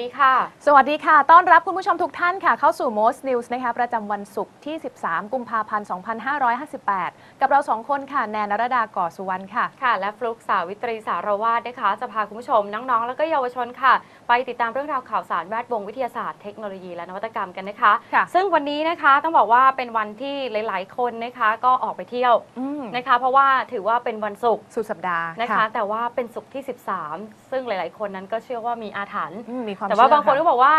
ดีค่ะ สวัสดีค่ะ ต้อนรับคุณผู้ชมทุกท่านค่ะ เข้าสู่ Most News นะคะประจำวันศุกร์ที่ 13 กุมภาพันธ์ 2558 กับเราสองคนค่ะ แนนนรดาก่อสุวรรณค่ะ ค่ะ และฟลุกสาวิตรีสารวาดนะคะ จะพาคุณผู้ชมน้องๆ แล้วก็เยาวชนค่ะ ไปติดตามเรื่องราวข่าวสารแวดวงวิทยาศาสตร์เทคโนโลยีและนวัตกรรมกันนะคะ ค่ะซึ่งวันนี้นะคะต้องบอกว่าเป็นวันที่หลาย ๆ คนนะคะก็ออกไปเที่ยวอืม นะคะ เพราะว่าถือว่าเป็นวันศุกร์สุดสัปดาห์นะคะ แต่ว่าเป็นศุกร์ที่ 13 ซึ่งหลาย ๆ คนนั้นก็เชื่อว่ามีอาถรรพ์อืมมีความแต่ว่าเชื่อบางคนก็ะบอกว่า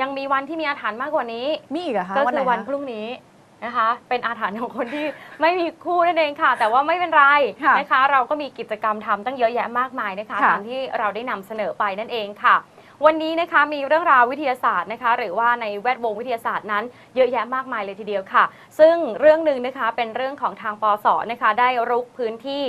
ยังมีวันที่มีอาถรรพ์มากกว่านี้ มีอีกเหรอคะก็วันไหคืนอวันคะพรุ่งนี้นะคะ เป็นอาถรรพ์ของคนที่ ไม่มีคู่นั่นเองค่ะ แต่ว่าไม่เป็นไรค่ะนะคะ เราก็มีกิจกรรมทำตั้งเยอะแยะมากมายนะคะค่ะตามที่เราได้นำเสนอไปนั่นเองค่ะ วันนี้นะคะมีเรื่องราววิทยาศาสตร์นะคะ หรือว่าในแวดวงวิทยาศาสตร์นั้น เยอะแยะมากมายเลยทีเดียวค่ะ ซึ่งเรื่องหนึ่งนะคะเป็นเรื่องของทางปสนะคะได้รุกพื้นที่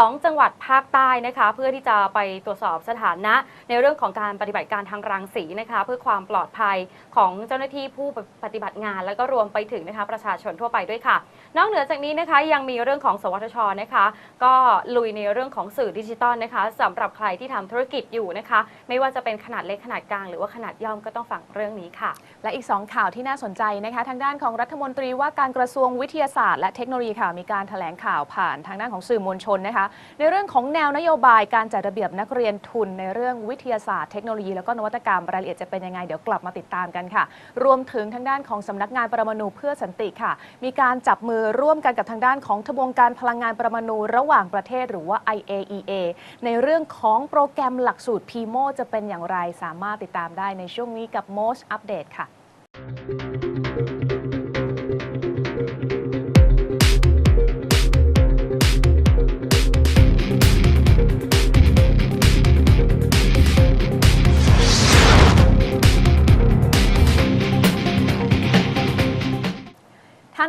2 จังหวัดภาคใต้นะคะ เพื่อที่จะไปตรวจสอบสถานะ ในเรื่องของการปฏิบัติการทางรังสีนะคะ เพื่อความปลอดภัยของเจ้าหน้าที่ผู้ปฏิบัติงาน แล้วก็รวมไปถึงนะคะประชาชนทั่วไปด้วยค่ะ นอกเหนือจากนี้นะคะยังมีเรื่องของ สวทชนะคะ ก็ลุยในเรื่องของสื่อดิจิตอลนะคะสำหรับใครที่ทำธุรกิจอยู่นะคะ ไม่ว่าจะเป็นขนาดเล็กขนาดกลางหรือว่าขนาดย่อมก็ต้องฟังเรื่องนี้ค่ะ และอีก 2 ข่าวที่น่าสนใจนะคะทางด้านของรัฐมนตรีว่าการกระทรวงวิทยาศาสตร์ และเทคโนโลยีค่ะมีการแถลงข่าวผ่านทางด้านของสื่อมวลชนนะคะในเรื่องของแนวนโยบายการจัดระเบียบนักเรียนทุน ในเรื่องวิทยาศาสตร์เทคโนโลยี แล้วก็นวัตกรรมรายละเอียดจะเป็นยังไงเดี๋ยวกลับมาติดตามกันค่ะ รวมถึงทางด้านของสำนักงานปรมาณูเพื่อสันติค่ะ มีการจับมือร่วมกันกับทางด้านของทบวงการพลังงานปรมาณูระหว่างประเทศหรือว่า IAEA ในเรื่องของโปรแกรมหลักสูตร PMO จะเป็นอย่างไรสามารถติดตามได้ในช่วงนี้กับ Most Update ค่ะท่า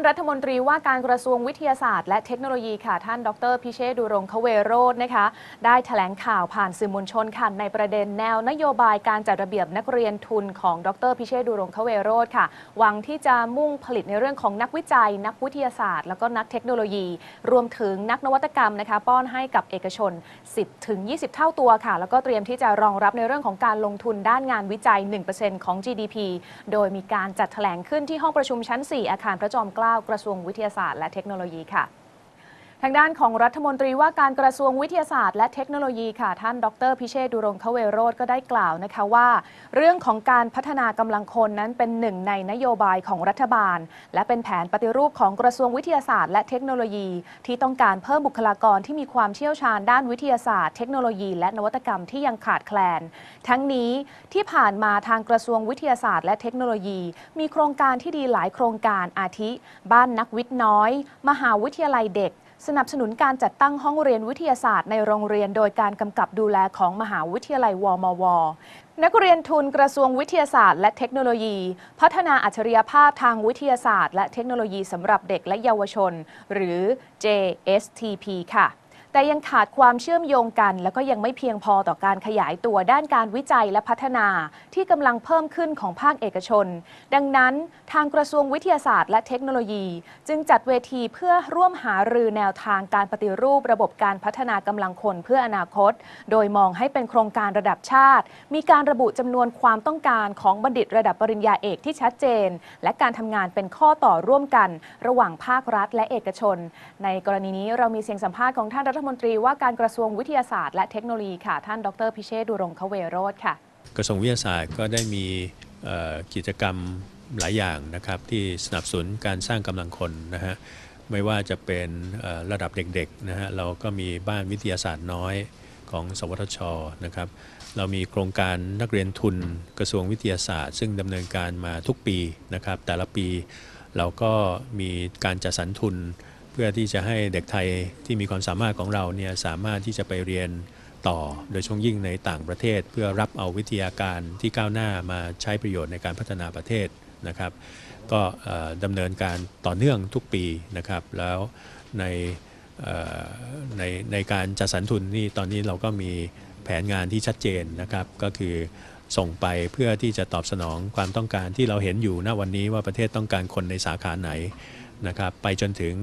รัฐมนตรีว่าการกระทรวงวิทยาศาสตร์และเทคโนโลยีค่ะ ท่านดรพิเชษดุรงคเวโรจน์นะคะ ได้แถลงข่าวผ่านสื่อมวลชนค่ะในประเด็นแนวนโยบายการจัดระเบียบนักเรียนทุนของดรพิเชษดุรงคเวโรจน์ค่ะ หวังที่จะมุ่งผลิตในเรื่องของนักวิจัย นักวิทยาศาสตร์ แล้วก็นักเทคโนโลยี รวมถึงนักนวัตกรรมนะคะ ป้อนให้กับเอกชน 10ถึง20 เท่าตัวค่ะ แล้วก็เตรียมที่จะรองรับในเรื่องของการลงทุนด้านงานวิจัย 1%ของ GDP โดยมีการจัดแถลงขึ้นที่ห้องประชุมชั้น 4 อาคารพระจอมเกล้ากระทรวงวิทยาศาสตร์และเทคโนโลยีค่ะ ทางด้านของรัฐมนตรีว่าการกระทรวงวิทยาศาสตร์และเทคโนโลยีค่ะ ท่านดรพิเชษดุรงคเวโรธก็ได้กล่าวนะคะว่า เรื่องของการพัฒนากำลังคนนั้นเป็นหนึ่งในนโยบายของรัฐบาล และเป็นแผนปฏิรูปของกระทรวงวิทยาศาสตร์และเทคโนโลยี ที่ต้องการเพิ่มบุคลากรที่มีความเชี่ยวชาญด้านวิทยาศาสตร์เทคโนโลยี และนวัตกรรมที่ยังขาดแคลน ทั้งนี้ที่ผ่านมาทางกระทรวงวิทยาศาสตร์ และเทคโนโลยี มีโครงการที่ดีหลายโครงการอาทิ บ้านนักวิทย์น้อย มหาวิทยาลัยเด็ก สนับสนุนการจัดตั้งห้องเรียนวิทยาศาสตร์ในโรงเรียนโดยการกำกับดูแลของมหาวิทยาลัยวมว นักเรียนทุนกระทรวงวิทยาศาสตร์และเทคโนโลยี พัฒนาอัจฉริยภาพทางวิทยาศาสตร์ และเทคโนโลยีสำหรับเด็กและเยาวชน หรือ JSTP ค่ะ แต่ยังขาดความเชื่อมโยงกัน และก็ยังไม่เพียงพอต่อการขยายตัวด้านการวิจัยและพัฒนา ที่กำลังเพิ่มขึ้นของภาคเอกชน ดังนั้นทางกระทรวงวิทยาศาสตร์และเทคโนโลยี จึงจัดเวทีเพื่อร่วมหารือแนวทางการปฏิรูประบบการพัฒนากำลังคนเพื่ออนาคต โดยมองให้เป็นโครงการระดับชาติ มีการระบุจำนวนความต้องการของบัณฑิตระดับปริญญาเอกที่ชัดเจน และการทำงานเป็นข้อต่อร่วมกัน ระหว่างภาครัฐและเอกชน ในกรณีนี้เรามีเสียงสัมภาษณ์ของท่านรัฐมนตรีว่าการกระทรวงวิทยาศาสตร์และเทคโนโลยีค่ะ ท่านดรพิเชษดุรงคเวโรธค่ะ กระทรวงวิทยาศาสตร์ก็ได้มีกิจกรรมหลายอย่างนะครับ ที่สนับสนุนการสร้างกำลังคนนะฮะไม่ว่าจะเป็นระดับเด็กๆนะฮะเราก็มีบ้านวิทยาศาสตร์น้อยของสวทชนะครับเรามีโครงการนักเรียนทุนกระทรวงวิทยาศาสตร์ ซึ่งดำเนินการมาทุกปีนะครับแต่ละปีเราก็มีการจัดสรรทุน เพื่อที่จะให้เด็กไทยที่มีความสามารถของเราเนี่ยสามารถที่จะไปเรียนต่อ โดยเฉพาะยิ่งในต่างประเทศ เพื่อรับเอาวิทยาการที่ก้าวหน้ามาใช้ประโยชน์ในการพัฒนาประเทศนะครับ ก็ดำเนินการต่อเนื่องทุกปีนะครับ แล้วในในในการจัดสรรทุนนี่ตอนนี้เราก็มีแผนงานที่ชัดเจนนะครับก็คือส่งไปเพื่อที่จะตอบสนองความต้องการที่เราเห็นอยู่ณวันนี้ว่าประเทศต้องการคนในสาขาไหนนะครับ ไปจนถึง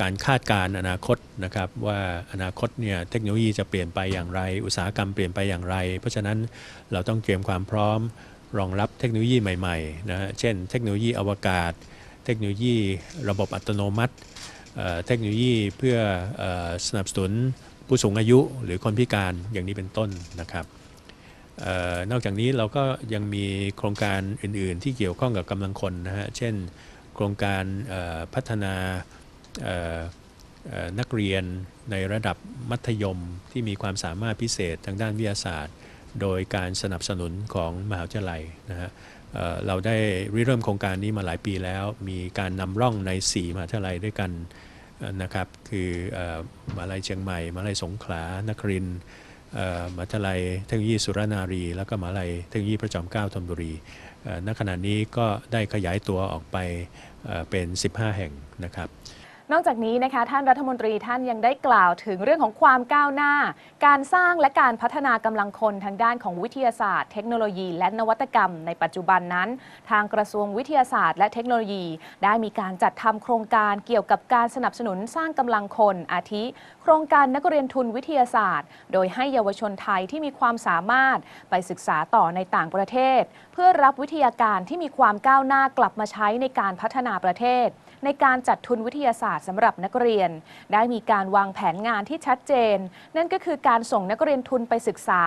การคาดการณ์อนาคตนะครับว่าอนาคตเนี่ยเทคโนโลยีจะเปลี่ยนไปอย่างไร อุตสาหกรรมเปลี่ยนไปอย่างไร เพราะฉะนั้นเราต้องเตรียมความพร้อมรองรับเทคโนโลยีใหม่ๆนะเช่น เทคโนโลยีอวกาศ เทคโนโลยีระบบอัตโนมัติเทคโนโลยีเพื่ออสนับสนุนผู้สูงอายุหรือคนพิการอย่างนี้เป็นต้นนะครับออนอกจากนี้เราก็ยังมีโครงการอื่น ๆ ที่เกี่ยวข้องกับกำลังคนนะฮะเช่น โครงการพัฒนานักเรียนในระดับมัธยมที่มีความสามารถพิเศษทางด้านวิทยาศาสตร์ โดยการสนับสนุนของมหาวิทยาลัยนะฮะเอ่อเราได้ริเริ่มโครงการนี้มาหลายปีแล้ว มีการนำร่องใน 4 มหาวิทยาลัยด้วยกันนะครับ คืออมหาลัยเชียงใหม่ มหาลัยสงขลานครินมหาวิทยาลัยเทคโนโลยีสุรนารี แล้วก็มหาลัยเทคโนโลยีพระจอมเกล้าธนบุรี ณขณะนี้ก็ได้ขยายตัวออกไปเป็น 15 แห่งนะครับ นอกจากนี้นะคะท่านรัฐมนตรีท่านยังได้กล่าวถึงเรื่องของความก้าวหน้า การสร้างและการพัฒนากำลังคนทางด้านของวิทยาศาสตร์ เทคโนโลยี และนวัตกรรม ในปัจจุบันนั้น ทางกระทรวงวิทยาศาสตร์ และเทคโนโลยี ได้มีการจัดทำโครงการเกี่ยวกับการสนับสนุนสร้างกำลังคน อาทิ โครงการนักเรียนทุนวิทยาศาสตร์ โดยให้เยาวชนไทยที่มีความสามารถไปศึกษาต่อในต่างประเทศ เพื่อรับวิทยาการที่มีความก้าวหน้ากลับมาใช้ในการพัฒนาประเทศ ในการจัดทุนวิทยาศาสตร์สำหรับนักเรียน ได้มีการวางแผนงานที่ชัดเจน นั่นก็คือการส่งนักเรียนทุนไปศึกษา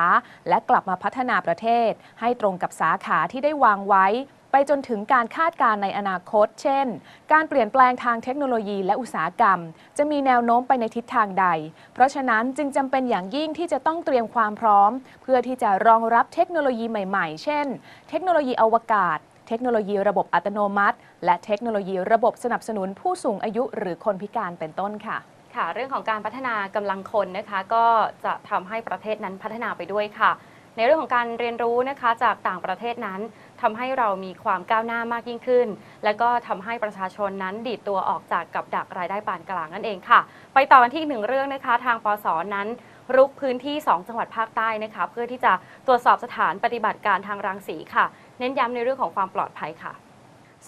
และกลับมาพัฒนาประเทศ ให้ตรงกับสาขาที่ได้วางไว้ ไปจนถึงการคาดการณ์ในอนาคต เช่น การเปลี่ยนแปลงทางเทคโนโลยีและอุตสาหกรรม จะมีแนวโน้มไปในทิศทางใด เพราะฉะนั้นจึงจำเป็นอย่างยิ่งที่จะต้องเตรียมความพร้อม เพื่อที่จะรองรับเทคโนโลยีใหม่ ๆ เช่น เทคโนโลยีอวกาศ เทคโนโลยีระบบอัตโนมัติ และเทคโนโลยีระบบสนับสนุนผู้สูงอายุหรือคนพิการเป็นต้นค่ะค่ะเรื่องของการพัฒนากำลังคนนะคะก็จะทำให้ประเทศนั้นพัฒนาไปด้วยค่ะ ในเรื่องของการเรียนรู้นะคะจากต่างประเทศนั้นทำให้เรามีความก้าวหน้ามากยิ่งขึ้น และก็ทำให้ประชาชนนั้นดีดตัวออกจากกับดักรายได้ปานกลางนั่นเองค่ะ ไปต่อกันที่อีกหนึ่งเรื่องนะคะ ทางปสนั้นรุกพื้นที่ 2 จังหวัดภาคใต้นะคะ เพื่อที่จะตรวจสอบสถานปฏิบัติการทางรังสีค่ะ เน้นย้ำในเรื่องของความปลอดภัยค่ะ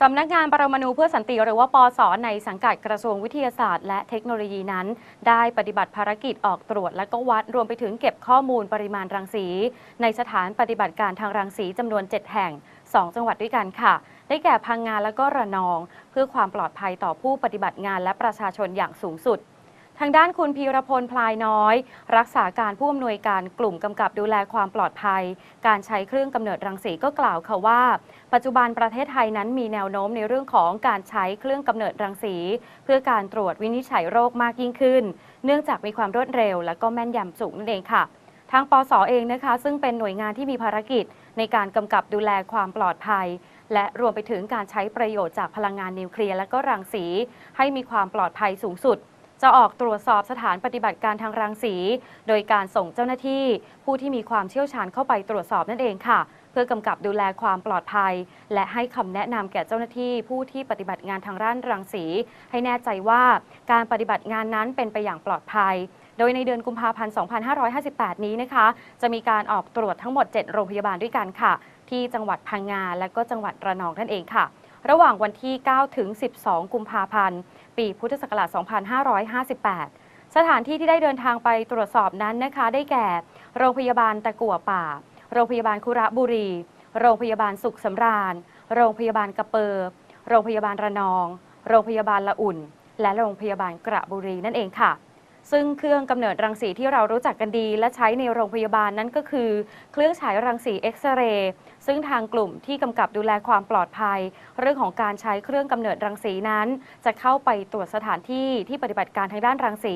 สำนักงานปรมาณูเพื่อสันติหรือว่าปอสในสังกัดกระทรวงวิทยาศาสตร์และเทคโนโลยีนั้น ได้ปฏิบัติภารกิจออกตรวจ และก็วัดรวมไปถึงเก็บข้อมูลปริมาณรังสี ในสถานปฏิบัติการทางรังสีจำนวน 7 แห่ง 2 จังหวัดด้วยกันค่ะ ได้แก่พังงานและก็ระนอง เพื่อความปลอดภัยต่อผู้ปฏิบัติงานและประชาชนอย่างสูงสุด ทางด้านคุณพีรพลพลายน้อย รักษาการผู้อำนวยการกลุ่มกำกับดูแลความปลอดภัย การใช้เครื่องกำเนิดรังสีก็กล่าวค่ะว่า ปัจจุบันประเทศไทยนั้นมีแนวโน้มในเรื่องของการใช้เครื่องกำเนิดรังสี เพื่อการตรวจวินิจฉัยโรคมากยิ่งขึ้น เนื่องจากมีความรวดเร็ว และก็แม่นยำสูงนั่นเองค่ะ ทางปสเองนะคะ ซึ่งเป็นหน่วยงานที่มีภารกิจ ในการกำกับดูแลความปลอดภัยและรวมไปถึงการใช้ประโยชน์จากพลังงานนิวเคลียร์และก็รังสี ให้มีความปลอดภัยสูงสุด จะออกตรวจสอบสถานปฏิบัติการทางรังสี โดยการส่งเจ้าหน้าที่ ผู้ที่มีความเชี่ยวชาญเข้าไปตรวจสอบนั่นเองค่ะ เพื่อกำกับดูแลความปลอดภัย และให้คำแนะนำแก่เจ้าหน้าที่ ผู้ที่ปฏิบัติงานทางด้านรังสี ให้แน่ใจว่าการปฏิบัติงานนั้นเป็นไปอย่างปลอดภัยโดยในเดือนกุมภาพันธ์ 2558 นี้นะคะ จะมีการออกตรวจทั้งหมด 7 โรงพยาบาลด้วยกันค่ะ ที่จังหวัดพังงาและก็จังหวัดระนองนั่นเองค่ะ ระหว่างวันที่ 9 ถึง 12 กุมภาพันธ์ ปีพุทธศักราช 2558 สถานที่ที่ได้เดินทางไปตรวจสอบนั้นนะคะ ได้แก่ โรงพยาบาลตะกั่วป่า โรงพยาบาลคุระบุรี โรงพยาบาลสุขสำราญ โรงพยาบาลกระเปอร์โรงพยาบาลระนอง โรงพยาบาลละอุ่น และโรงพยาบาลกระบุรีนั่นเองค่ะ ซึ่งเครื่องกำเนิดรังสีที่เรารู้จักกันดี และใช้ในโรงพยาบาลนั้นก็คือ เครื่องฉายรังสีเอ็กซเรย์ซึ่งทางกลุ่มที่กำกับดูแลความปลอดภัย เรื่องของการใช้เครื่องกำเนิดรังสีนั้น จะเข้าไปตรวจสถานที่ที่ปฏิบัติการทางด้านรังสี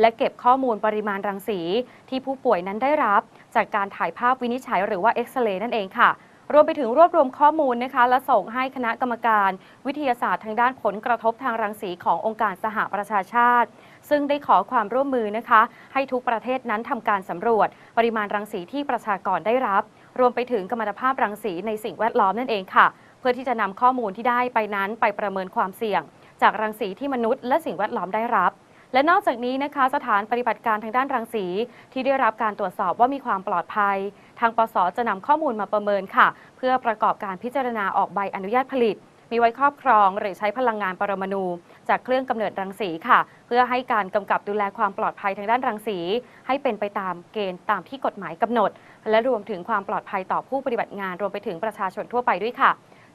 และเก็บข้อมูลปริมาณรังสี ที่ผู้ป่วยนั้นได้รับ จากการถ่ายภาพวินิจฉัยหรือว่าเอ็กซเรย์นั่นเองค่ะรวมไปถึงรวบรวมข้อมูลนะคะและส่งให้คณะกรรมการ วิทยาศาสตร์ทางด้านผลกระทบทางรังสีขององค์การสหประชาชาติ ซึ่งได้ขอความร่วมมือนะคะ ให้ทุกประเทศนั้นทำการสำรวจ ปริมาณรังสีที่ประชากรได้รับ รวมไปถึงกัมมันตภาพรังสีในสิ่งแวดล้อมนั่นเองค่ะ เพื่อที่จะนำข้อมูลที่ได้ไปนั้นไปประเมินความเสี่ยง จากรังสีที่มนุษย์และสิ่งแวดล้อมได้รับและนอกจากนี้นะคะ สถานปฏิบัติการทางด้านรังสี ที่ได้รับการตรวจสอบว่ามีความปลอดภัย ทางปสจะนำข้อมูลมาประเมินค่ะ เพื่อประกอบการพิจารณาออกใบอนุญาตผลิต มีไว้ครอบครองหรือใช้พลังงานปรมาณูจากเครื่องกำเนิดรังสีค่ะ เพื่อให้การกำกับดูแลความปลอดภัยทางด้านรังสี ให้เป็นไปตามเกณฑ์ตามที่กฎหมายกำหนด และรวมถึงความปลอดภัยต่อผู้ปฏิบัติงานรวมไปถึงประชาชนทั่วไปด้วยค่ะ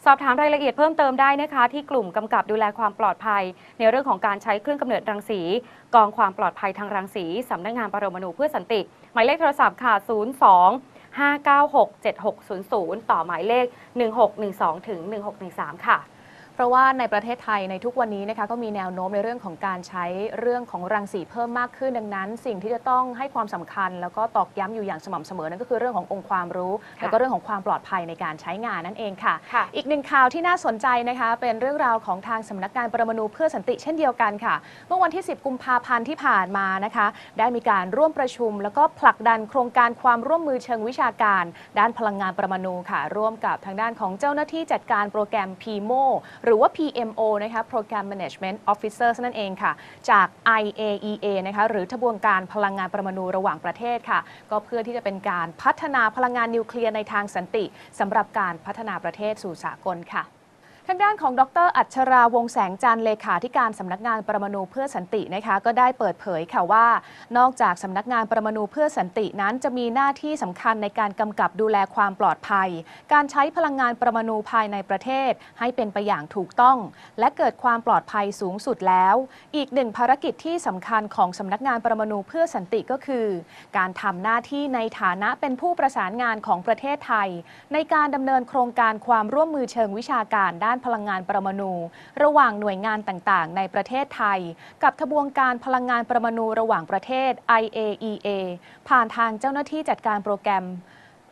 สอบถามรายละเอียดเพิ่มเติมได้นะคะ ที่กลุ่มกำกับดูแลความปลอดภัย ในเรื่องของการใช้เครื่องกำเนิดรังสี กองความปลอดภัยทางรังสีสำนักงานปรมาณูเพื่อสันติ หมายเลขโทรศัพท์ค่ะ 02 596 7600 ต่อหมายเลข 1612ถึง1613 ค่ะ เพราะว่าในประเทศไทยในทุกวันนี้นะคะก็มีแนวโน้มในเรื่องของการใช้เรื่องของรังสีเพิ่มมากขึ้นดังนั้น สิ่งที่จะต้องให้ความสำคัญ แล้วก็ตอกย้ำอยู่อย่างสม่ำเสมอนั่นก็คือเรื่องขององค์ความรู้ค่ะแล้วก็เรื่องของความปลอดภัยในการใช้งานนั่นเองค่ะค่ะ อีกหนึ่งข่าวที่น่าสนใจนะคะเป็นเรื่องราวของทางสำนักงานปรมาณูเพื่อสันติเช่นเดียวกันค่ะ เมื่อวันที่ 10 กุมภาพันธ์ที่ผ่านมานะคะ ได้มีการร่วมประชุม แล้วก็ผลักดันโครงการความร่วมมือเชิงวิชาการ ด้านพลังงานปรมาณูค่ะ ร่วมกับทางด้านของเจ้าหน้าที่จัดการโปรแกรม PMO หรือว่า PMO นะคะ Program Management Officer นั่นเองค่ะ จาก IAEA นะคะหรือทบวงการพลังงานปรมาณูระหว่างประเทศค่ะ ก็เพื่อที่จะเป็นการพัฒนาพลังงานนิวเคลียร์ในทางสันติสำหรับการพัฒนาประเทศสู่สากลค่ะ ทางด้านของดร อัชราวงแสงจันทร์เลขาธิการสำนักงานประมาณูเพื่อสันตินะคะก็ได้เปิดเผยค่ะว่า นอกจากสำนักงานประมาณูเพื่อสันตินั้นจะมีหน้าที่สำคัญในการกำกับดูแลความปลอดภัย การใช้พลังงานประมาณูภายในประเทศ ให้เป็นไปอย่างถูกต้อง และเกิดความปลอดภัยสูงสุดแล้ว อีกหนึ่งภารกิจที่สำคัญของสำนักงานประมาณูเพื่อสันติก็คือ การทำหน้าที่ในฐานะเป็นผู้ประสานงานของประเทศไทย ในการดำเนินโครงการความร่วมมือเชิงวิชาการด้านพลังงานปรมาณูระหว่างหน่วยงานต่างๆ ในประเทศไทย กับทบวงการพลังงานปรมาณูระหว่างประเทศ IAEA ผ่านทางเจ้าหน้าที่จัดการโปรแกรม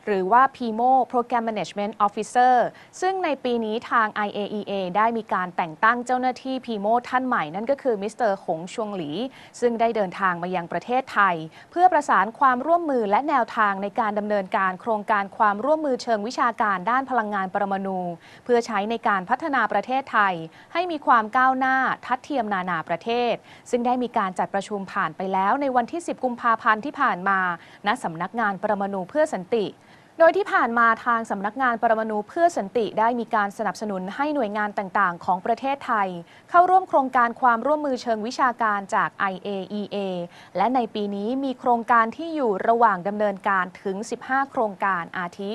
หรือว่า PMO Program Management Officer ซึ่งในปีนี้ทาง IAEA ได้มีการแต่งตั้งเจ้าหน้าที่ PMO ท่านใหม่นั่นก็คือมิสเตอร์หงชวงหลี ซึ่งได้เดินทางมายังประเทศไทย เพื่อประสานความร่วมมือและแนวทางในการดำเนินการโครงการความร่วมมือเชิงวิชาการด้านพลังงานปรมาณูเพื่อใช้ในการพัฒนาประเทศไทย ให้มีความก้าวหน้าทัดเทียมนานาประเทศ ซึ่งได้มีการจัดประชุมผ่านไปแล้วในวันที่ 10 กุมภาพันธ์ที่ผ่านมาณสำนักงานปรมาณูเพื่อสันติ โดยที่ผ่านมาทางสำนักงานปรมาณูเพื่อสันติได้มีการสนับสนุนให้หน่วยงานต่างๆ ของประเทศไทย เข้าร่วมโครงการความร่วมมือเชิงวิชาการจาก IAEA และในปีนี้มีโครงการที่อยู่ระหว่างดำเนินการถึง 15 โครงการอาทิ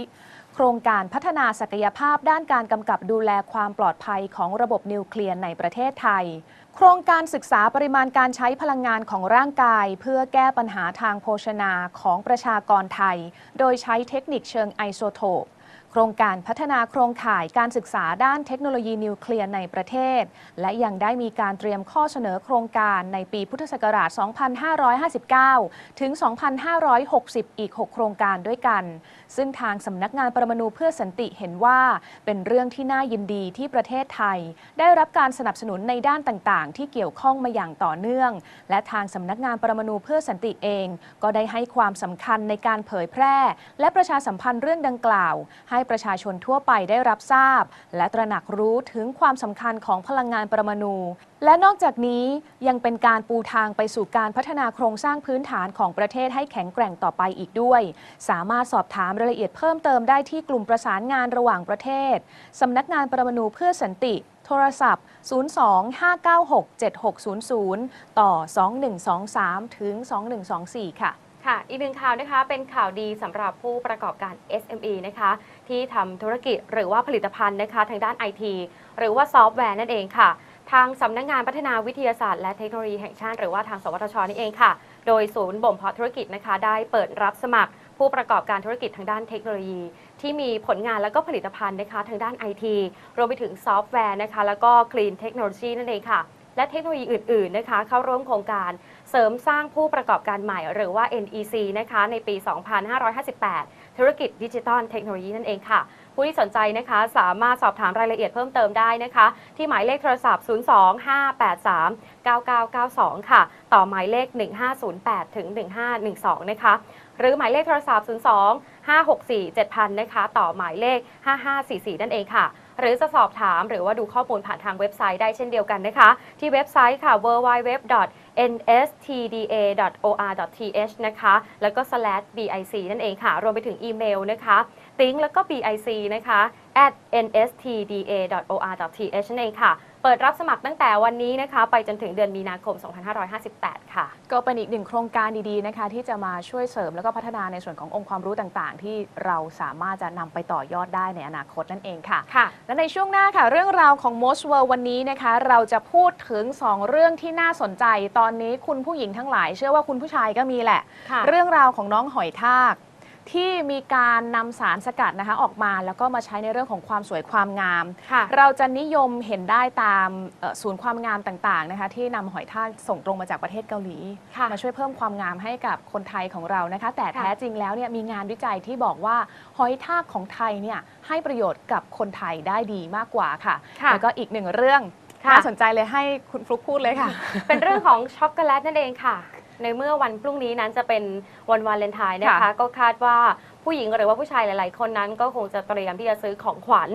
ครงการพัฒนาศักยภาพด้านการกำกับดูแลความปลอดภัยของระบบนิวเคลียร์ในประเทศไทย โครงการศึกษาปริมาณการใช้พลังงานของร่างกาย เพื่อแก้ปัญหาทางโภชนาของประชากรไทย โดยใช้เทคนิคเชิงไอโซโทปโครงการพัฒนาโครงข่ายการศึกษาด้านเทคโนโลยีนิวเคลียร์ในประเทศ และยังได้มีการเตรียมข้อเสนอโครงการในปีพุทธศักราช 2559 ถึง 2560 อีก 6 โครงการด้วยกันซึ่งทางสำนักงานปรมาณูเพื่อสันติเห็นว่า เป็นเรื่องที่น่ายินดีที่ประเทศไทย ได้รับการสนับสนุนในด้านต่างๆ ที่เกี่ยวข้องมาอย่างต่อเนื่อง และทางสำนักงานปรมาณูเพื่อสันติเอง ก็ได้ให้ความสำคัญในการเผยแพร่ และประชาสัมพันธ์เรื่องดังกล่าว ให้ประชาชนทั่วไปได้รับทราบ และตระหนักรู้ถึงความสำคัญของพลังงานปรมาณูและนอกจากนี้ยังเป็นการปูทางไปสู่การพัฒนาโครงสร้างพื้นฐานของประเทศให้แข็งแกร่งต่อไปอีกด้วย สามารถสอบถามรายละเอียดเพิ่มเติมได้ที่กลุ่มประสานงานระหว่างประเทศ สำนักงานปรมาณูเพื่อสันติ โทรศัพท์ 02-596-7600 ต่อ 2123 ถึง 2124 ค่ะค่ะอีกหนึ่งข่าวนะคะเป็นข่าวดีสำหรับผู้ประกอบการ SME นะคะที่ทำธุรกิจหรือว่าผลิตภัณฑ์นะคะทางด้าน IT หรือว่าซอฟต์แวร์นั่นเองค่ะ ทางสำนักงานพัฒนาวิทยาศาสตร์และเทคโนโลยีแห่งชาติหรือว่าทางสวทชนี่เองค่ะ โดยศูนย์บ่มเพาะธุรกิจนะคะได้เปิดรับสมัคร ผู้ประกอบการธุรกิจทางด้านเทคโนโลยี ที่มีผลงานและก็ผลิตภัณฑ์นะคะทางด้าน IT รวมไปถึงซอฟต์แวร์นะคะแล้วก็ Clean Technology นั่นเองค่ะและเทคโนโลยีอื่น ๆ นะคะ เข้าร่วมโครงการเสริมสร้างผู้ประกอบการใหม่หรือว่า NEC นะคะ ในปี 2558 ธุรกิจดิจิทัลเทคโนโลยีนั่นเองค่ะ ผู้ที่สนใจนะคะสามารถสอบถามรายละเอียดเพิ่มเติมได้นะคะ ที่หมายเลขโทรศัพท์ 025839992 ค่ะ ต่อหมายเลข 1508ถึง1512 นะคะ หรือหมายเลขโทรศัพท์ 02 564 7000 นะคะ ต่อหมายเลข 5544 นั่นเองค่ะ หรือจะสอบถามหรือว่าดูข้อมูลผ่านทางเว็บไซต์ได้เช่นเดียวกันนะคะ ที่เว็บไซต์ค่ะ www.nstda.or.th นะคะ แล้วก็ slash bic นั่นเองค่ะ รวมไปถึงอีเมลนะคะ ติ้งแล้วก็ bic นะคะ at nstda.or.th นั่นเองค่ะ เปิดรับสมัครตั้งแต่วันนี้นะคะ ไปจนถึงเดือนมีนาคม 2558 ค่ะ ก็เป็นอีกหนึ่งโครงการดีๆนะคะ ที่จะมาช่วยเสริมแล้วก็พัฒนาในส่วนขององค์ความรู้ต่างๆ ที่เราสามารถจะนำไปต่อยอดได้ในอนาคตนั่นเองค่ะค่ะ และในช่วงหน้าค่ะ เรื่องราวของ Most World วันนี้นะคะ เราจะพูดถึง 2 เรื่องที่น่าสนใจ ตอนนี้คุณผู้หญิงทั้งหลาย เชื่อว่าคุณผู้ชายก็มีแหละค่ะเรื่องราวของน้องหอยทาก ที่มีการนำสารสกัดนะคะออกมาแล้วก็มาใช้ในเรื่องของความสวยความงาม ค่ะ เราจะนิยมเห็นได้ตามเอ่อศูนย์ความงามต่างๆนะคะที่นำหอยทากส่งตรงมาจากประเทศเกาหลี ค่ะมาช่วยเพิ่มความงามให้กับคนไทยของเรานะคะ แต่ค่ะ แท้จริงแล้วเนี่ยมีงานวิจัยที่บอกว่าหอยทากของไทยเนี่ยให้ประโยชน์กับคนไทยได้ดีมากกว่าค่ะ ค่ะ แล้วก็อีกหนึ่งเรื่องค่ะ น่าสนใจเลยให้คุณฟลุกพูดเลยค่ะ เป็นเรื่องของช็อกโกแลตนั่นเองค่ะ ในเมื่อวันพรุ่งนี้นั้นจะเป็นวันวาเลนไทน์นะคะค่ะก็คาดว่าผู้หญิงหรือว่าผู้ชายหลาย ๆ คนนั้นก็คงจะเตรียมที่จะซื้อของขวัญ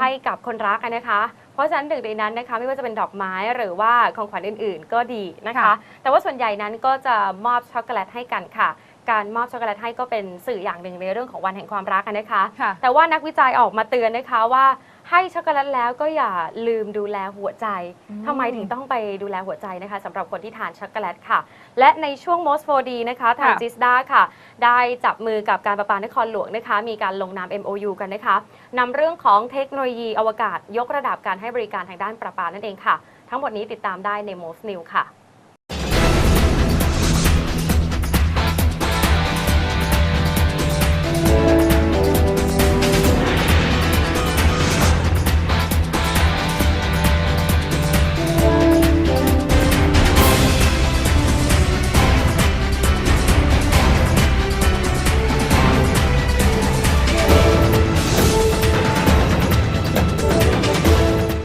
ให้กับคนรักกันนะคะ เพราะฉะนั้นหนึ่งในนั้นนะคะไม่ว่าจะเป็นดอกไม้หรือว่าของขวัญอื่น ๆ ก็ดีนะคะค่ะแต่ว่าส่วนใหญ่นั้นก็จะมอบช็อกโกแลตให้กันค่ะการมอบช็อกโกแลตให้ก็เป็นสื่ออย่างหนึ่งในเรื่องของวันแห่งความรักกันนะคะค่ะแต่ว่านักวิจัยออกมาเตือนนะคะว่า ให้ช็อกโกแลตแล้วก็อย่าลืมดูแลหัวใจอืมทำไมถึงต้องไปดูแลหัวใจนะคะสำหรับคนที่ทานช็อกโกแลตค่ะ และในช่วง Most 4D นะคะทางค่ะ จิสดาค่ะ ได้จับมือกับการประปานครหลวงนะคะ มีการลงนาม MOU กันนะคะนำเรื่องของเทคโนโลยีอวกาศ ยกระดับการให้บริการทางด้านประปานั่นเองค่ะ ทั้งหมดนี้ติดตามได้ใน Most New ค่ะ